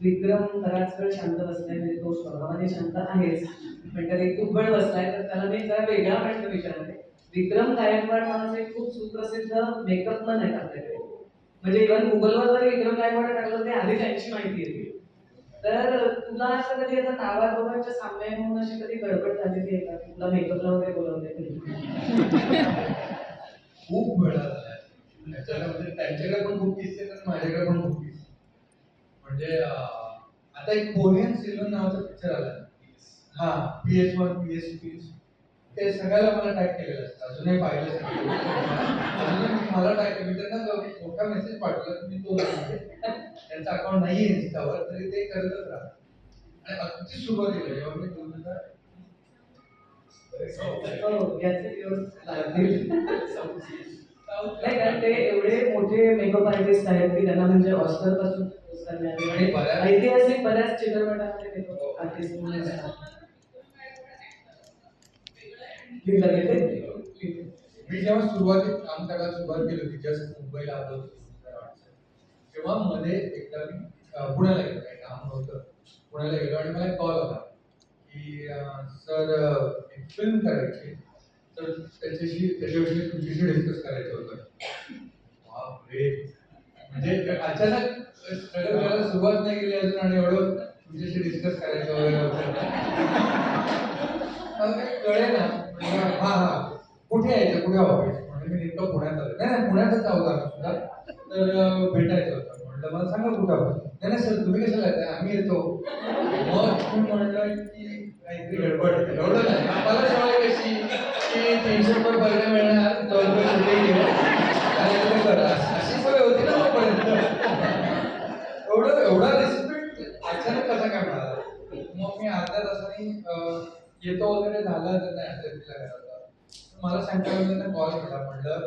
विक्रम बराच वेळ शांत बसलाय म्हणजे तो स्वभावाने शांत आहेच. पण त्याला खूप वेळ बसलाय तर त्याला मी जरा वेगळा प्रश्न विचारते. विक्रम गायकवाड नावाचे खूप सुप्रसिद्ध मेकअप मन आहेत आपल्याकडे? म्हणजे इव्हन गुगलवर जर विक्रम गायकवाड टाकलं ते आधी त्यांची माहिती येते. तर तुला असं कधी आता नावा दोघांच्या साम्य म्हणून अशी कधी गडबड झालेली आहे का? तुला मेकअपला वगैरे बोलवते खूप वेळा म्हणजे त्यांच्याकडे पण खूप किस्से तर माझ्याकडे पण खूप किस्से म्हणजे अं, आता एक कोरियन सिल्वन नावाचा पिक्चर आला. हा P S one P S P ते सगळ्याला मला टॅग केलेलं असतं. अजूनही पाहिलं सगळं. अजूनही मला टॅग मी त्यांना मोठा मेसेज पाठवला की मी तो नाही त्यांचा अकाउंट नाही आहे इंस्टावर तरी ते करतच राहतात. आणि अगदी सुरुवातीला जेव्हा मी दोन हजार हो नाही. कारण ते एवढे मोठे मेकअप आर्टिस्ट आहेत की त्यांना म्हणजे ऑस्करपासून आणि ऐतिहासिक बऱ्याच चित्रपटामध्ये आर्टिस्ट म्हणून? मी जेव्हा सुरुवातीत काम करायला सुरुवात केली होती जस्ट मुंबईला आलो होतो 2008 ला. तेव्हा मध्ये एकदा मी पुण्याला गेलो. काही काम नव्हतं. पुण्याला गेलो आणि मला कॉल आला की सर एक फिल्म करायची तर त्याच्याशी त्याच्याविषयी तुमच्याशी डिस्कस करायचं होतं. म्हणजे अचानक सुरुवात नाही केली अजून आणि एवढं तुमच्याशी डिस्कस करायचं वगैरे होतं. कळे ना म्हणजे, हा हा. कुठे यायचं कुठे वापरायचं म्हणजे मी नेमकं पुण्यात आलो नाही नाही, पुण्यातच आहोत आम्ही सुद्धा. तर भेटायचं होतं. म्हटलं मला सांगा कुठं ऑफिस नाही नाही सर तुम्ही कशाला येताय? आम्ही येतो. मग मी म्हणलं की काहीतरी गडबड एवढं नाही. मला सवय कशी की तीनशे रुपये पहिले मिळणार दोन रुपये सुट्टी घे आणि तुम्ही करा अशी सवय होती ना तोपर्यंत एवढं एवढा रिस्पेक्ट अचानक कसा काय मिळाला मग मी अर्ध्या तासाने अं, येतो वगैरे झालं तर नाही असं तिला घरात मला सांगितलं कॉल केला म्हटलं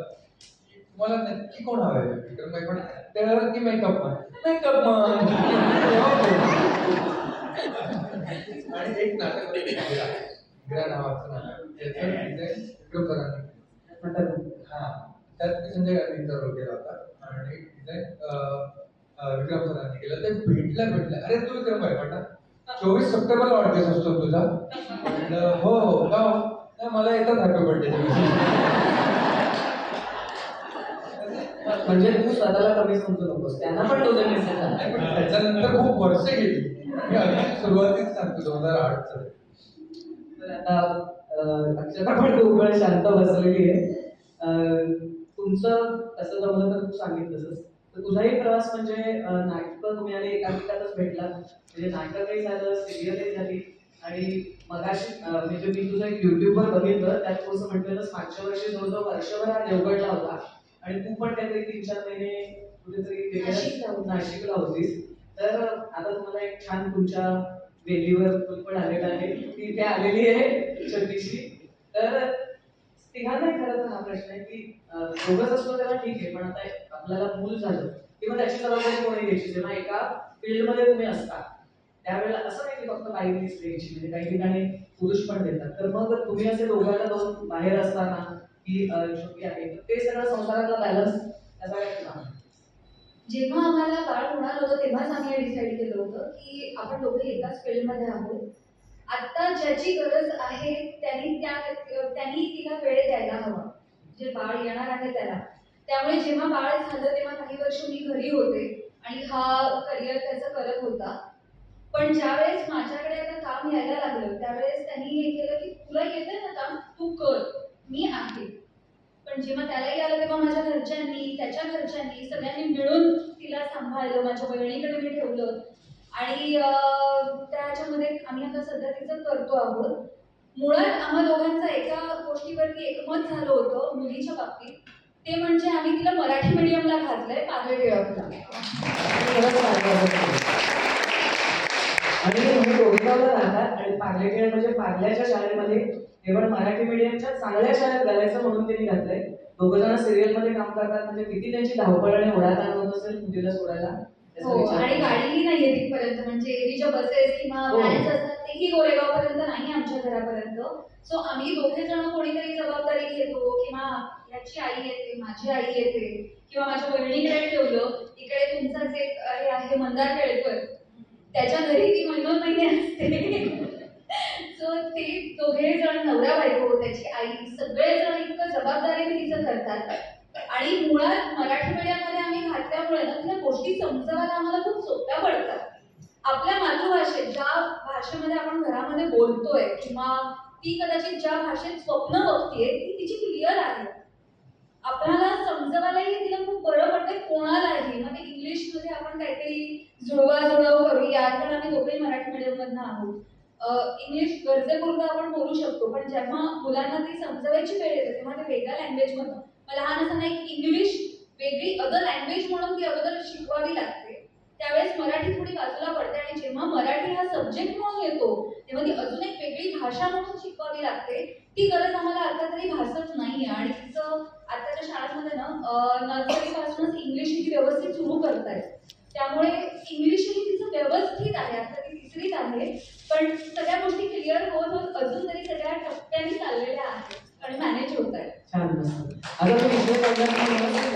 तुम्हाला नक्की कोण हवंय विक्रम गायकवाड ते म्हणाले की मेकअप मन मेकअप मन आणि एक नाटक नावाचं नाटक. विक्रम सरांनी केलं. म्हणतात हा. त्यात मी संजय गांधींचा रोल केला होता. आणि डिझाईन विक्रम सरांनी केलं. ते भेटल्या भेटल्या अरे तू विक्रम गायकवाड ना चोवीस सप्टेंबर वाढदिवस असतो तुझा. म्हटलं हो हो का हो? नाही, मला येतात हॅपी बर्थडे म्हणजे तू स्वतःला कमी समजू नकोस त्यांना पण तुझे मेसेज पण त्याच्यानंतर खूप वर्ष गेली. मी अगदी सुरुवातीच सांगतो दोन हजार आठचं. तर आता पण खूप वेळ शांत बसलेली आहे. तुमचं असं जमलं तर तू सांगितलंस तर तुझाही प्रवास म्हणजे नाटकं तुम्ही आणि एकांकिकातच भेटला. म्हणजे नाटकही झालं सिरियलही झाली. आणि मगाशी म्हणजे मी तुझं एक युट्यूबवर बघितलं त्यात तू असं म्हटलेलंस मागच्या वर्षी जवळजवळ वर्षभर हा देवगडला होता आणि तू पण काहीतरी तीन चार महिने कुठेतरी नाशिकला होती. नाशिकला होतीस. तर आता तुम्हाला एक छान तुमच्या वेलीवर पण आलेलं आहे. ती इथे आलेली आहे छोटीशी तर तिघांना खरं तर हा प्रश्न आहे की दोघंच असतो तेव्हा ठीक आहे पण आता आपल्याला मूल झालं किंवा त्याची जबाबदारी कोणी घ्यायची जेव्हा एका फील्डमध्ये तुम्ही असता त्यावेळेला असं नाही की फक्त काही द्यायची म्हणजे काही ठिकाणी पुरुष पण देतात. तर मग तुम्ही असे दोघांना दोन बाहेर असताना की शक्य आहे तर ते सगळं संसारातला बॅलन्स त्याचा काय जेव्हा आम्हाला बाळ होणार होतं तेव्हाच आम्ही डिसाईड केलं होतं की आपण दोघे एकाच फील्डमध्ये आहोत. आता ज्याची गरज आहे त्यांनी त्या त्यांनी तिला वेळ द्यायला हवा. जे बाळ येणार आहे त्याला. त्यामुळे जेव्हा बाळ झालं तेव्हा काही वर्ष मी घरी होते आणि हा करिअर त्याचा करत होता. पण ज्यावेळेस माझ्याकडे आता काम यायला लागलं त्यावेळेस त्यांनी हे केलं की तुला येतं ना काम तू कर मी आहे. पण जेव्हा त्यालाही आलं तेव्हा माझ्या घरच्यांनी त्याच्या घरच्यांनी सगळ्यांनी मिळून तिला सांभाळलं माझ्या बहिणीकडे मी ठेवलं. आणि त्याच्यामध्ये आम्ही आता सध्या तिचं करतो आहोत. मुळात आम्हा दोघांचं एका गोष्टीवरती एकमत झालं होतं मुलीच्या बाबतीत. ते म्हणजे आम्ही तिला मराठी मीडियमला घातलंय पागळे टिळकला. आणि तुम्ही डोंगरावर राहतात आणि पार्लेखेळ म्हणजे पार्ल्याच्या शाळेमध्ये केवळ मराठी मीडियमच्या चांगल्या शाळेत घालायचं म्हणून त्यांनी घातलंय दोघं जण सिरियलमध्ये काम करतात म्हणजे किती त्यांची धावपळ आणि ओढाताण होत असेल मुलीला सोडायला हो आणि. गाडीही नाहीये तिथपर्यंत म्हणजे एरवीच्या बसेस किंवा हो. व्हॅन्स असतात तेही गोरेगाव पर्यंत नाही आमच्या घरापर्यंत सो आम्ही दोघे जण कोणीतरी जबाबदारी घेतो किंवा याची आई येते माझी आई येते किंवा माझ्या बहिणीकडे ठेवलं इकडे तुमचाच एक हे आहे मंदार केळकर त्याच्या घरी ती महिनोन महिने असते. सो ते दोघे जण नवरा बायको त्याची आई सगळे जण इतकं जबाबदारीने तिचं करतात. आणि मुळात मराठी मीडियममध्ये आम्ही घातल्यामुळे ना तिला गोष्टी समजवायला आम्हाला खूप सोप्या पडतात. आपल्या मातृभाषेत ज्या भाषेमध्ये आपण घरामध्ये बोलतोय किंवा ती कदाचित ज्या भाषेत स्वप्न बघतीये ती तिची क्लिअर आहे. आपल्याला समजवायलाही तिला खूप बरं पडतंय कोणालाही. मग इंग्लिशमध्ये आपण काहीतरी जुळवाजुळव करूया कारण आम्ही दोघेही मराठी मीडियममधनं आहोत. इंग्लिश गरजेपुरतं आपण बोलू शकतो पण जेव्हा मुलांना ती समजवायची वेळ येते तेव्हा ते वेगळ्या लँग्वेजमधनं मला लहान असं नाही इंग्लिश वेगळी अदर लँग्वेज म्हणून ती अगोदर शिकवावी लागते. त्यावेळेस मराठी थोडी बाजूला पडते आणि जेव्हा मराठी हा सब्जेक्ट म्हणून येतो तेव्हा ती अजून एक वेगळी भाषा म्हणून शिकवावी लागते. ती गरज आम्हाला आता तरी भासत नाहीये आणि तिचं आताच्या शाळांमध्ये ना नर्सरीपासूनच इंग्लिश ही व्यवस्थित सुरू करतायत. त्यामुळे इंग्लिश ही तिचं व्यवस्थित आहे आता ती तिसरीत आहे. पण सगळ्या गोष्टी क्लिअर होत होत अजून तरी सगळ्या टप्प्याने चाललेल्या आहेत. आणि मॅनेज होत आहेत छान आता तुम्ही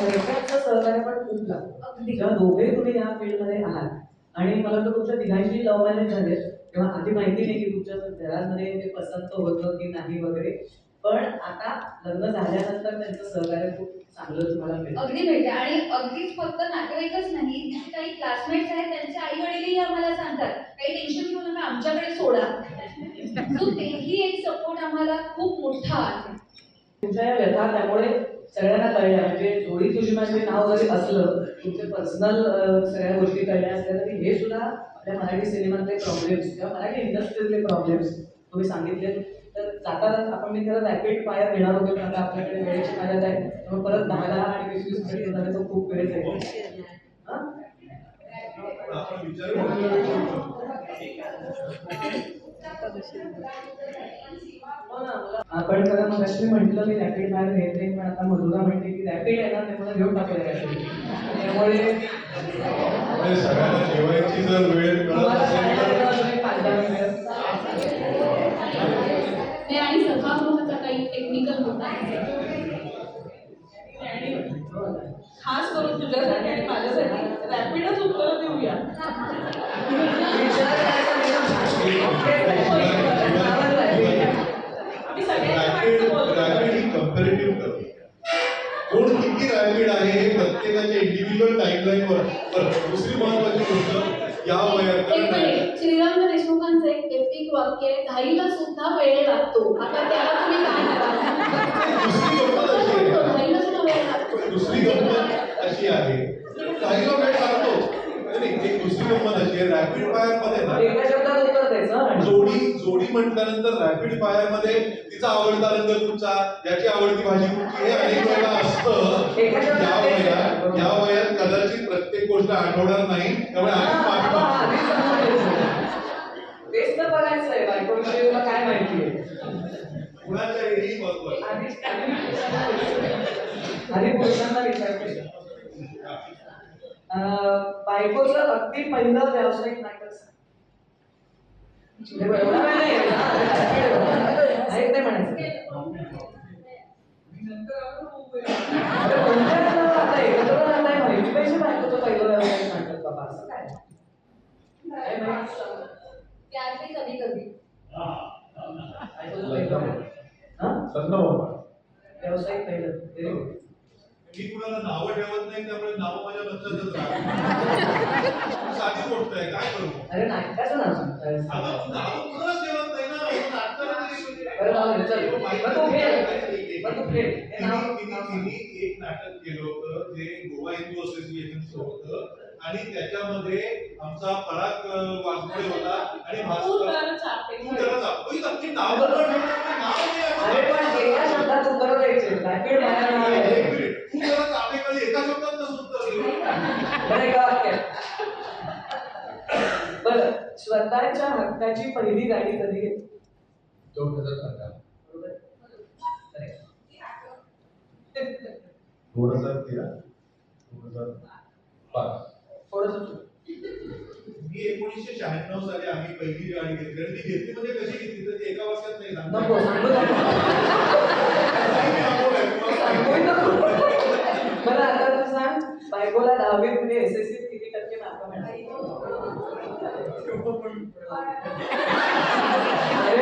घरच्यांचं सहकार्य पण खूप लागतं अगदी. जेव्हा दोघे तुम्ही या फील्डमध्ये आहात आणि मला वाटतं तुमच्या तिघांची लव्ह मॅरेज झाले तेव्हा आधी माहिती नाही की तुमच्या घरामध्ये ते पसंत होतं की नाही वगैरे. पण आता लग्न झाल्यानंतर त्यांचं सहकार्य खूप चांगलं तुम्हाला मिळतं अगदी भेटते आणि अगदीच फक्त नातेवाईकच नाही काही क्लासमेट्स आहेत त्यांचे आई वडीलही आम्हाला सांगतात काही टेन्शन घेऊ नका आमच्याकडे सोडा. सो तेही एक सपोर्ट आम्हाला खूप मोठा आहे. तुमच्या या व्यथा त्यामुळे सगळ्यांना कळल्या म्हणजे जोडी तुझी माझे नाव जरी असलं तुमचे पर्सनल सगळ्या गोष्टी कळल्या असल्या तरी हे सुद्धा आपल्या मराठी सिनेमातले प्रॉब्लेम्स किंवा मराठी इंडस्ट्रीतले प्रॉब्लेम्स तुम्ही सांगितले. तर जाता जाता आपण मी खरं रॅपिड फायर घेणार होतो पण आता आपल्याकडे वेळेची मर्यादा आहे. त्यामुळे परत दहा दहा आणि वीस वीस मिनिट येणार तो खूप वेळ जाईल. हां? आपण. हो मला- आपण खरं मग मी म्हटलं मी रॅपिड फायर घेत नाही पण आता मधुरा म्हणते की रॅपिड आहे ना ते मला घेऊन टाकलं रॅपिड त्यामुळे म्हणजे सगळ्यांना जेवायची जर वेळ आणि सभागृहाचा काही टेक्निकल मुद्दा आणि खास करून तुझ्यासाठी आणि माझ्यासाठी रॅपिडच उत्तर देऊया विचार करायचा नाही. आम्ही सगळ्यांच्या रॅपिड मागचं बोलतो रॅपिड ही कंपॅरेटिव्ह करतो कोण किती रॅपिड आहे हे प्रत्येकाच्या इंडिव्हिज्युअल टाईमलाईनवर बरं दुसरी महत्वाची गोष्ट या वयात श्रीराम देशमुखांचं एक एपिक वाक्य आहे घाईला सुद्धा वेळ लागतो. आता त्याला तुम्ही काय कराल दुसरी गंमत अशी आहे. काहीला वेळ लागतो. नाही, एक दुसरी गंमत अशी आहे. रॅपिड फायरमध्ये ना जोडी जोडी म्हटल्यानंतर रॅपिड फायरमध्ये तिचा आवडता रंग कुठचा याची आवडती भाजी कुठची हे अनेक वेळेला असतं. या. वयात या वयात कदाचित प्रत्येक गोष्ट आठवणार नाही त्यामुळे आधी. तेच तर बघायचं आहे बायकोविषयी तुला काय माहिती आहे? कुणाच्या हेही महत्वाचं? आधीच आधी पुरुषांना विचारते अं, बायकोचं अगदी पहिलं व्यावसायिक नाटक नाही म्हणायचं व्यावसायिक पहिलं. मी कुणाला नावं ठेवत नाही त्यामुळे नावं माझ्या लक्षातच राहतात साधी गोष्ट आहे काय करू? अरे नाटकाचं नाव सांग. आता तू नावं कुणालाच ठेवत नाही ना नाटकाला तू तू. हे नाव- तिने- तिने- तिने एक नाटक केलं होतं जे गोवा हिंदू असोसिएशनचं होतं. आणि त्याच्यामध्ये आमचा पराग वाघमोडे होता आणि भास्कर तू त्याला नाव नाव नाही अरे आहे. पण एका शब्दात उत्तर द्यायचे रॅपिड फायर नाव एक आहे. मिनिट. तू त्याला चापेखाली एका शब्दात नसतं उत्तर देऊ. बरं, एका वाक्यात. बरं स्वतःच्या हक्काची पहिली गाडी कधी घेतली दोन हजार पंधरा. दोन हजार तेरा दोन हजार पाच थोडंसं चूक. मी एकोणीसशे शहाण्णव साली आम्ही पहिली गाडी घेतली आणि ती घेतली म्हणजे कशी घेतली तर ती एका वाक्यात नाही सांगता नको येत. सांगू नको. मी अमोल आहे, तुम्हाला सांगू सांगितलं. नको. बरं आता तू सांग बायकोला दहावीत म्हणजे एस एस किती टक्के मार्क मिळाले 대본을 아, 예, 예.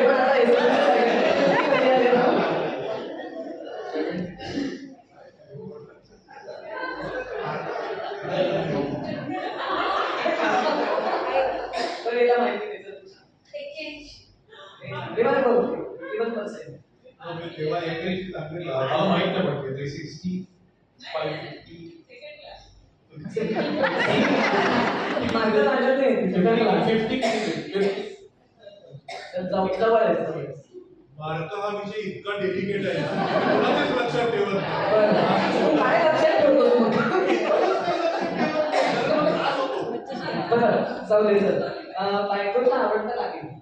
मार्क हा विषय इतका डेलिकेट आहे. ना, कोणाचेच लक्षात ठेवत काय लक्षात होतो. बरं दे सर अं, बायकोचा आवडता लागेल.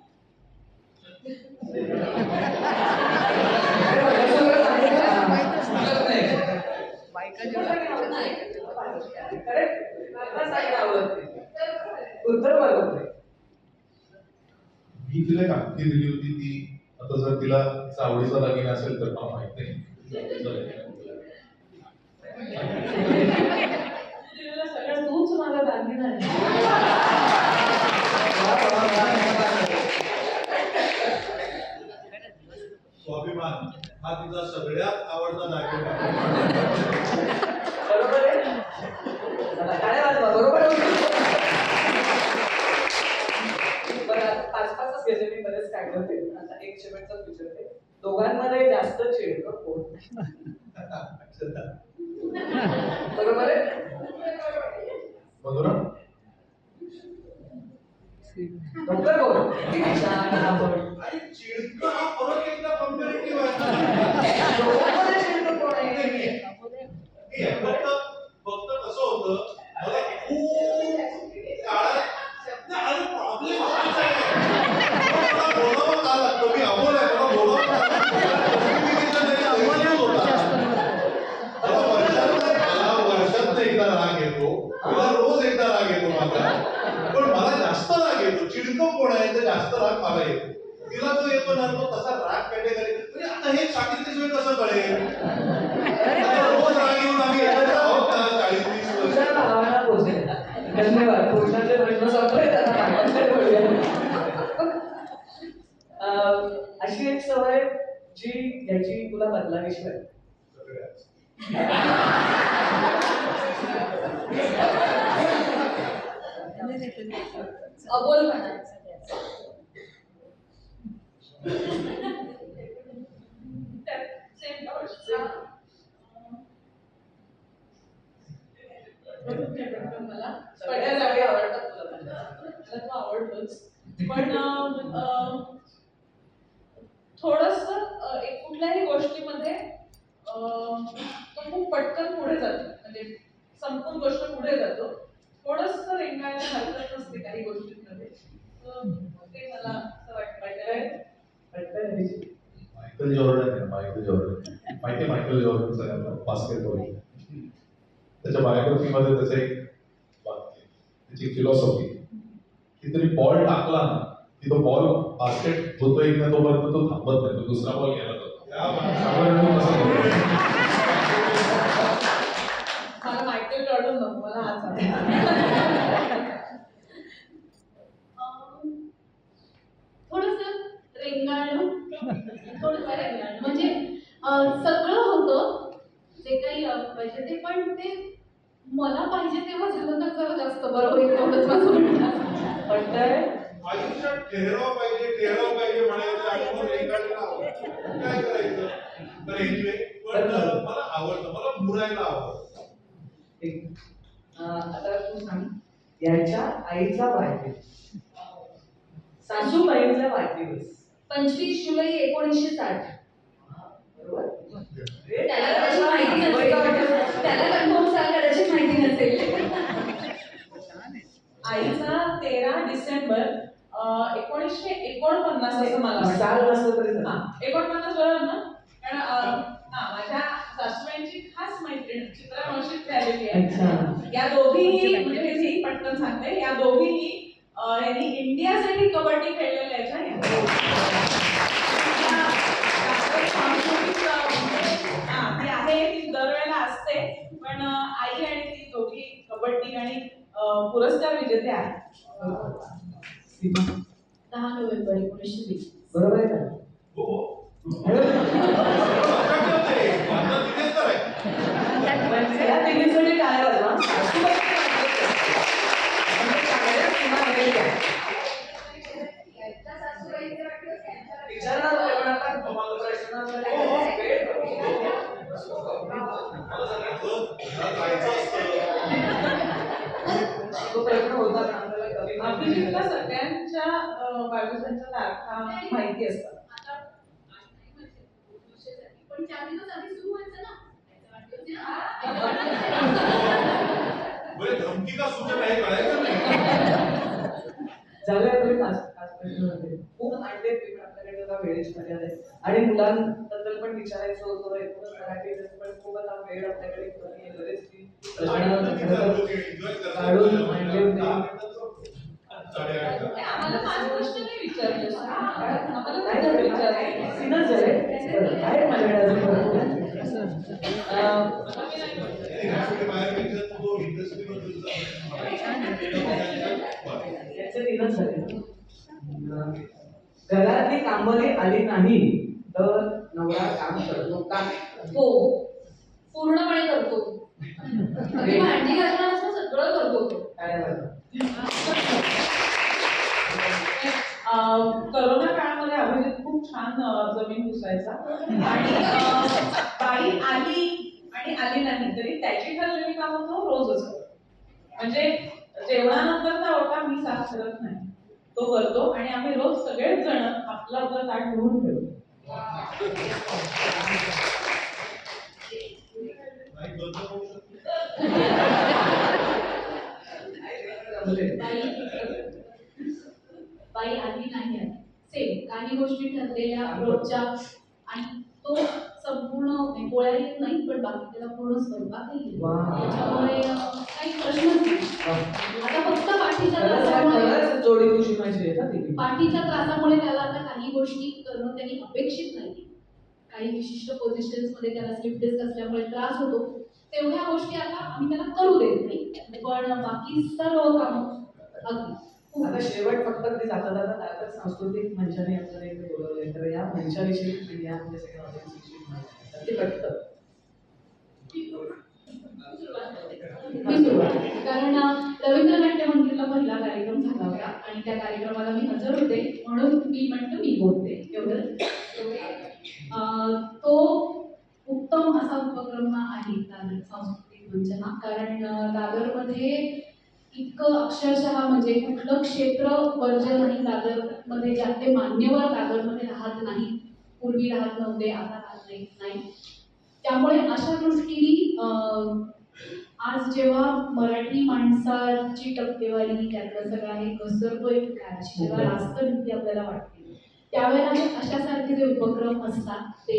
उत्तर बरोबर. मी तिला अंगठी दिली होती ती. आता जर तिला तिचा आवडीचा दागिना असेल तर मला माहीत नाही दिलेला सगळ्यात तूच माझा दागिना आहे वा, वा, वा, वा. स्वाभिमान हा तिचा सगळ्यात आवडता दागिना आहे. बरोबर आहे चला, टाळ्या वाजवा, बरोबर आहे बरं आता पाच पाचच घेते मी बरेच काय करते आता एक शेवटचाच विचारते दोघांमध्ये जास्त चिडतो कोण बरोबर आहे? मधुरा डॉक्टर आपण आणि चिडकं फरक एकदा कंपॅरेटिव्ह आहे दोघांमध्ये चिडतो कोण आहे हे आहे, फक्त फक्त कसं होतं मला खूप काळात नाही, अरे प्रॉब्लेम हाच आहे मला बोलावं का लागतं मी अबोल आहे मला बोलावं का लागतं? communication नाही, confuse होता. मला वर्षात मला वर्षात एकदा राग येतो मला रोज एकदा राग येतो माझा पण मला जास्त राग येतो चिडकं कोण आहे तर जास्त राग मला येतो तिला जो येतो ना तो तसा राग कॅटेगरी म्हणजे आता हे सांगितल्याशिवाय कसं कळेल रोज येऊन आम्ही एकत्र आहोत चाळीस वीस वर्ष धन्यवाद पुरुषांचे प्रश्न संपले अशी एक सवय जी याची तुला बदलावीशी वाटते अबोल म्हणायचं मला सगळ्या आवडतात तुला पण. आवडतोच पण थोडस कुठल्याही गोष्टीमध्ये तो खूप पटकन पुढे जातो. म्हणजे संपूर्ण गोष्ट पुढे जातो. थोडस रेंगायला हरकत नसते काही गोष्टींमध्ये. ते मला असं वाटतं. वाटतंय? मायकल जॉर्डन आहे मायकल जॉर्डन. माहिती मायकल जॉर्डन सगळ्यांना बास्केटबॉल त्याच्या बायोग्राफीमध्ये त्याचं एक वाक्य त्याची फिलॉसॉफी की तरी बॉल टाकला ना की तो बॉल बास्केट होतोय की नाही तोपर्यंत तो थांबत नाही. तो दुसरा बॉल घ्यायला जातो. मायकेल जॉर्डन मला हाच आवडतो. थोडस रेंगाळणं थोडस रेंगाळणं म्हणजे अं, सगळं होतं जे काही पाहिजे ते पण ते मला पाहिजे तेव्हा झालं तर जरा जास्त बरं होईल आहे. वाटतंय? आयुष्यात ठहराव पाहिजे ठहराव पाहिजे म्हणायचं आवडतं. काय करायचं तर एनिवे पण मला आवडतं मला मुरायला आवडतं ठीक. अं, आता तू सांग याच्या आईचा वाढदिवस सासूबाईंचा वाढदिवस पंचवीस जुलै एकोणीसशे साठ त्याला कदाचित माहिती नसेल. त्याला कन्फर्म साल कदाचित माहिती नसेल. आईचा तेरा डिसेंबर एकोणीसशे एकोणपन्नास असं मला. एकोणपन्नास बरोबर ना? कारण हा माझ्या सासूबाईंची खास मैत्रीण चित्रा मावशीत झालेली आहे. या दोघीही म्हणजे हे मी पटकन सांगते या दोघीही यांनी इंडियासाठी कबड्डी खेळलेल्या आहेत पण आई आणि ती दोघी कबड्डी आणि पुरस्कार विजेते आहेत. सीमा? दहा नोव्हेंबर एकोणीसशे वीस. बरोबर आहे का? हो अभिजितला. सगळ्यांच्या अं, वाढदिवसांच्या तारखा माहिती असतात. पण चार दिवस आधी सुरू व्हायचं ना त्याचा वाढदिवस आहे ना. धमकी का सूचना कळायचं नाही झालंय तरी पाच खूप आणले आपल्याकडे आता वेळेची मर्यादा आहे आणि मुलांबद्दल पण विचारायचं होतं एकूणच मराठी पण खूप आता वेळ आपल्याकडे कमी आहे. बरेच ती प्रश्न काढून मांडले होते आम्हाला पाच प्रश्न नाही विचारले आम्हाला नाही झालं विचार सीनच झाले बरं, आहे. माझ्याकडे अजून भरपूर. अं, बाहेर गेला तो इंडस्ट्री याचे तीनच झाले अं, घरातली कामं आली नाही. तर नवरा काम करतो का? हो. पूर्णपणे करतो. भांडी असं सगळं करतो. करोना काळामध्ये अभिजित खूप छान जमीन पुसायचा. आणि बाई आली आणि आली नाही तरी त्याची ठरलेली कामं तो रोजच म्हणजे जेवणानंतरचा ओटा मी साफ करत नाही. तो करतो आणि आम्ही रोज सगळेच जण आपलं आपलं ताट धुवून ठेवतो. बाई आली नाही सेम काही गोष्टी ठरलेल्या रोजच्या आणि तो संपूर्ण पोळ्या येत नाही पण बाकी त्याला पूर्ण स्वयंपाक. त्याच्यामुळे काही प्रश्नच नाही वा. आता फक्त पाठीच्या खरंच आहे, त्रासामुळे खरंच ती. पाठीच्या त्रासामुळे त्याला आता काही गोष्टी करणं त्यांनी अपेक्षित नाही काही विशिष्ट पोझिशन्समध्ये त्याला स्लिप डिस्क असल्यामुळे त्रास होतो तेवढ्या गोष्टी आता आम्ही त्याला करू देत नाही पण बाकी सर्व कामं आता शेवट फक्त ते जाता जाता दादर सांस्कृतिक मंचाने आपल्याला इथे बोलवलंय तर या मंचाविषयी आणि या आपल्या सगळ्या audience विषयी माहिती द्या. ते पटतं. कारण रवींद्र नाट्य मंदिरला पहिला कार्यक्रम झाला होता आणि त्या कार्यक्रमाला मी हजर होते. म्हणून मी म्हणतो मी बोलते. एवढं तो उत्तम असा उपक्रम आहे दादर सांस्कृतिक मंच हा कारण दादरमध्ये इतकं अक्षरशः म्हणजे कुठलं क्षेत्र वर्ज नाही दादरमध्ये ज्यात ते मान्यवर दादरमध्ये राहत नाही पूर्वी राहत नव्हते आता राहत नाही नाही त्यामुळे अशा दृष्टीने आज जेव्हा मराठी माणसाची टक्केवारी त्यातलं सगळं आहे घसरतोय काळाची जेव्हा रास्त भीती आपल्याला वाटते. त्यावेळेला हे अशासारखे जे उपक्रम असतात ते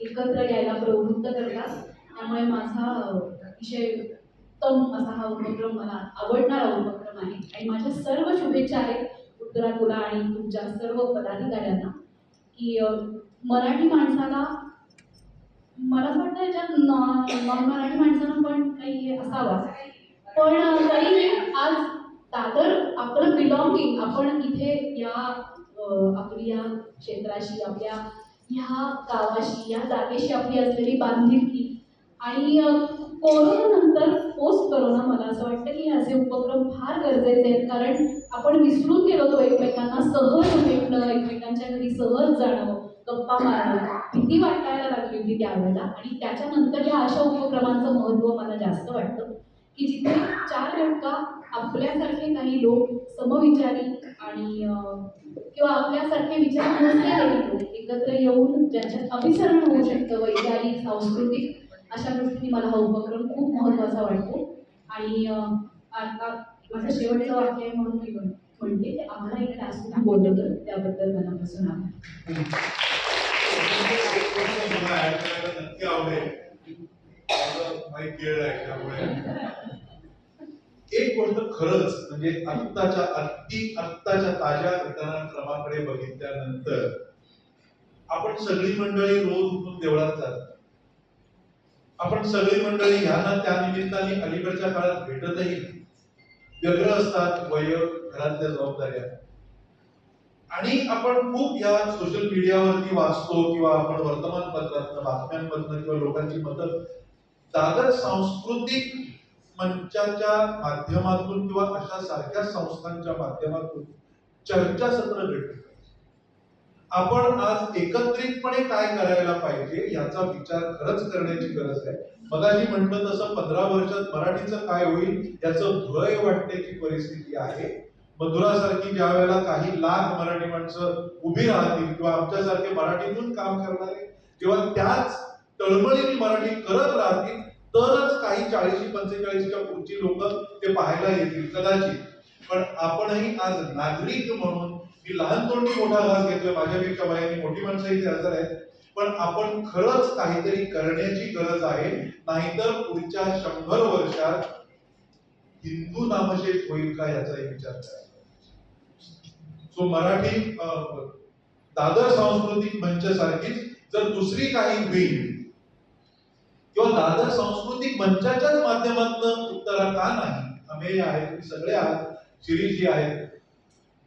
एकत्र यायला प्रवृत्त करतात. त्यामुळे माझा अतिशय उत्तम असा हा उपक्रम मला आवडणारा उपक्रम आहे. आणि माझ्या सर्व शुभेच्छा आहेत उत्तरा तुला आणि तुमच्या सर्व पदाधिकाऱ्यांना की मराठी माणसाला मला असं वाटतं याच्यात नॉन मराठी माणसानं पण काही असावा. पण तरी आज दादर आपलं बिलॉंगिंग आपण इथे या आपली या क्षेत्राशी आपल्या ह्या गावाशी या जागेशी आपली असलेली बांधिलकी आणि कोरोनानंतर पोस्ट करोना मला असं वाटतं की असे उपक्रम फार गरजेचे आहेत. कारण आपण विसरून गेलो तो एकमेकांना सहज भेटणं एकमेकांच्या घरी सहज जाणं. गप्पा मारणं भीती वाटायला लागली होती त्यावेळेला. आणि त्याच्यानंतर या अशा उपक्रमांचं महत्त्व मला जास्त वाटतं की जिथे चार लोक आपल्यासारखे काही लोक समविचारी आणि किंवा आपल्यासारखे विचार नसलेले लोक एकत्र येऊन ज्याच्यात अभिसरण होऊ शकतं वैचारिक सांस्कृतिक अशा दृष्टीने मला हा उपक्रम खूप महत्त्वाचा वाटतो. आणि आता माझं शेवटचं वाक्य आहे म्हणून मी म्हणतो. म्हणजे की आम्हाला इकडे असं बोलवलं त्याबद्दल मनापासून आभार. एक गोष्ट खरंच म्हणजे आत्ताच्या अगदी आत्ताच्या ताज्या घटनाक्रमाकडे बघितल्यानंतर आपण सगळी मंडळी रोज उठून देवळात जातात आपण सगळी मंडळी ह्या ना त्या निमित्ताने अलीकडच्या काळात भेटतही व्यग्र असतात वय घरातल्या जबाबदाऱ्या. आणि आपण खूप या सोशल मीडियावरती वाचतो किंवा आपण वर्तमानपत्रात बातम्यांमधनं किंवा लोकांची मदत दादर सांस्कृतिक मंचाच्या माध्यमातून किंवा अशा सारख्या संस्थांच्या माध्यमातून चर्चासत्र घडली आपण आज एकत्रितपणे काय करायला पाहिजे याचा विचार खरंच करण्याची गरज आहे. मगाशी म्हटलं तसं पंधरा वर्षात मराठीचं काय होईल याचं भय वाटण्याची परिस्थिती आहे. मधुरासारखी ज्या वेळेला काही लाख मराठी माणसं उभी राहतील किंवा आमच्यासारखे मराठीतून काम करणारे किंवा त्याच तळमळीने मराठी करत राहतील तरच काही चाळीशी पंचेचाळीसच्या पुढची लोक ते पाहायला येतील कदाचित. पण आपणही आज नागरिक म्हणून मी लहान तोंडी मोठा घास घेतोय माझ्यापेक्षा वयाने मोठी माणसं इथे हजर आहेत. पण आपण खरंच काहीतरी करण्याची गरज आहे नाहीतर पुढच्या शंभर वर्षात हिंदू नामशेष होईल का याचा विचार करायला सो मराठी दादर सांस्कृतिक मंच सारखीच जर दुसरी काही होईल किंवा दादर सांस्कृतिक मंचाच्याच माध्यमातून उत्तरा का नाही अमेय आहे सगळे आहात शिरीषजी आहेत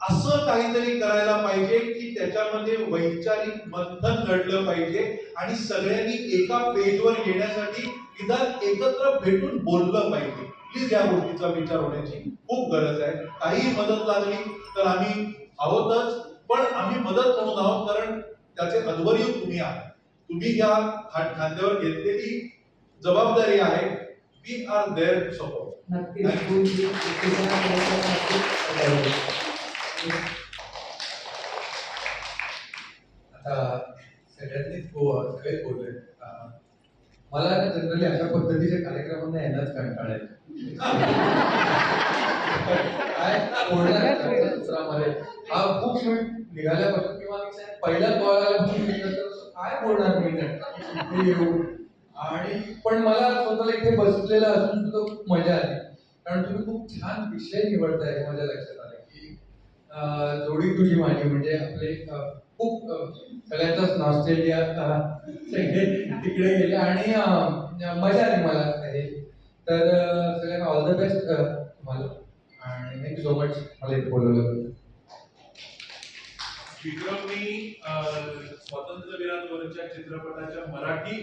असं काहीतरी करायला पाहिजे की त्याच्यामध्ये वैचारिक मंथन घडलं पाहिजे आणि सगळ्यांनी एका पेजवर येण्यासाठी निदान एकत्र भेटून बोललं पाहिजे. प्लीज या गोष्टीचा विचार होण्याची खूप गरज आहे. काही मदत लागली तर आम्ही आहोतच पण आम्ही मदत म्हणून आहोत कारण त्याचे अध्वर्यू तुम्ही आहात. तुम्ही या खाट खांद्यावर घेतलेली जबाबदारी आहे. We are there support. आता बोलले. मला जनरली अशा पद्धतीच्या कार्यक्रमांना येण्याच कंटाळा येतो. हा खूप निघाल्यापासून किंवा पहिल्या कॉल काय बोलणार मी आणि पण मला स्वतःला इथे बसलेला असून सुद्धा खूप मजा आली कारण तुम्ही खूप छान विषय निवडताय माझ्या लक्षात आलं की जोडी तुझी माझी म्हणजे आपले खूप सगळ्यांचाच नॉस्ट्रेलिया तिकडे गेले आणि मजा आली मला. तर सगळ्यांना ऑल द बेस्ट तुम्हाला. आणि थँक्यू सो मच मला इथे बोलवलं. विक्रमनी अं, स्वातंत्र्यवीरांवरच्या चित्रपटाच्या मराठी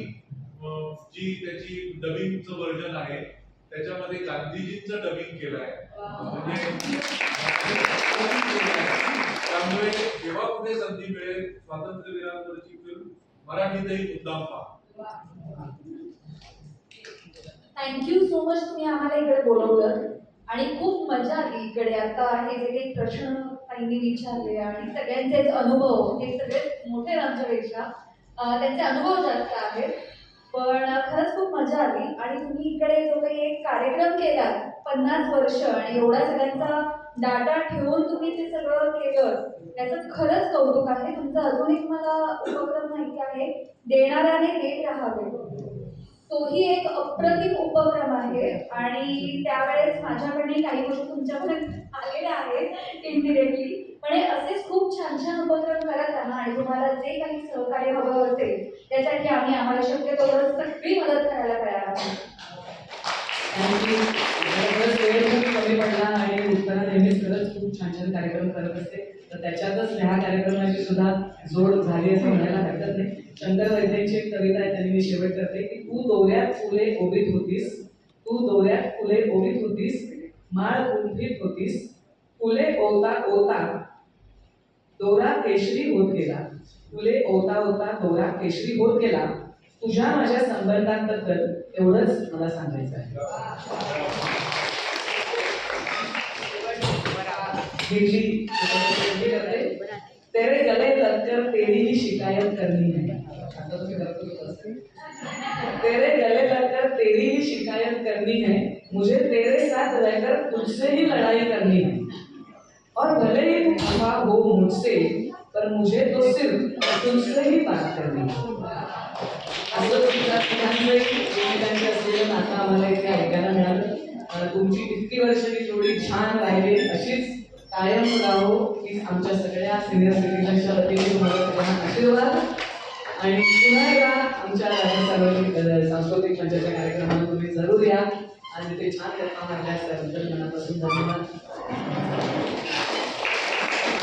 जी त्याची डबिंगचं व्हर्जन आहे त्याच्यामध्ये गांधीजींचं डबिंग केलं आहे म्हणजे त्यामुळे जेव्हा कुठे संधी मिळेल स्वातंत्र्यवीरांवरची फिल्म मराठीतही मुद्दाम पहा. थँक्यू सो मच तुम्ही आम्हाला इकडे बोलवलं. आणि खूप मजा आली इकडे. आता हे जे काही प्रश्न ताईंनी विचारले आणि सगळ्यांचे अनुभव हे सगळे मोठे आमच्यापेक्षा त्यांचे अनुभव जास्त आहेत. पण खरंच खूप मजा आली. आणि तुम्ही इकडे जो काही एक कार्यक्रम केला पन्नास वर्ष आणि एवढा सगळ्यांचा डाटा ठेवून तुम्ही ते सगळं केलं त्याचं खरंच कौतुक आहे. तुमचं अजून एक मला उपक्रम माहिती आहे. देणाऱ्याने देत राहावे. तोही एक अप्रतिम उपक्रम आहे. आणि त्यावेळेस माझ्याकडे काही गोष्टी तुमच्यापर्यंत आलेल्या आहेत इनडिरेक्टली पण असेच खूप छान छान उपक्रम करत राहा आणि तुम्हाला जे काही सहकार्य हवं असेल त्यासाठी आम्ही आम्हाला शक्य तेवढं सगळी मदत करायला तयार आहोत. आणि खूप कमी पडला आणि उत्तरा नेहमीच खरंच खूप छान छान कार्यक्रम करत असते. तर त्याच्यातच ह्या कार्यक्रमाची सुद्धा जोड झाली असं म्हणायला हरकत नाही. शंकर वैद्यांची एक कविता आहे त्यांनी मी शेवट करते की तू दोऱ्यात फुले ओबीत होतीस तू दोऱ्यात फुले ओबीत होतीस माळ गुंफीत होतीस फुले ओता ओता दोरा केशरी होत गेला फुले ओता ओता दोरा केशरी होत गेला तुझ्या माझ्या संबंधांबद्दल एवढंच मला सांगायचं आहे. तेरे गले लगकर तेरी ही शिकायत करनी है. तेरे गले लगकर तेरी ही शिकायत करनी है। मुझे तेरे साथ रहकर तुझसे ही लड़ाई करनी है। और भले ही तू हो मुझसे, पर मुझे तो सिर्फ़ तुझसे ही बात करनी है। असलेलं नातं आम्हाला इथे ऐकायला तुमची इतकी वर्षाची जोडी छान राहिली अशीच कायम राहो की आमच्या सगळ्या सिनियर सिटीजनच्या वतीने तुम्हाला सगळ्यांना आशीर्वाद. आणि पुन्हा एकदा आमच्या राज्य सार्वजनिक सांस्कृतिक मंचाच्या कार्यक्रमाला तुम्ही जरूर या. आणि ते छान करता मारल्या त्याबद्दल मनापासून धन्यवाद.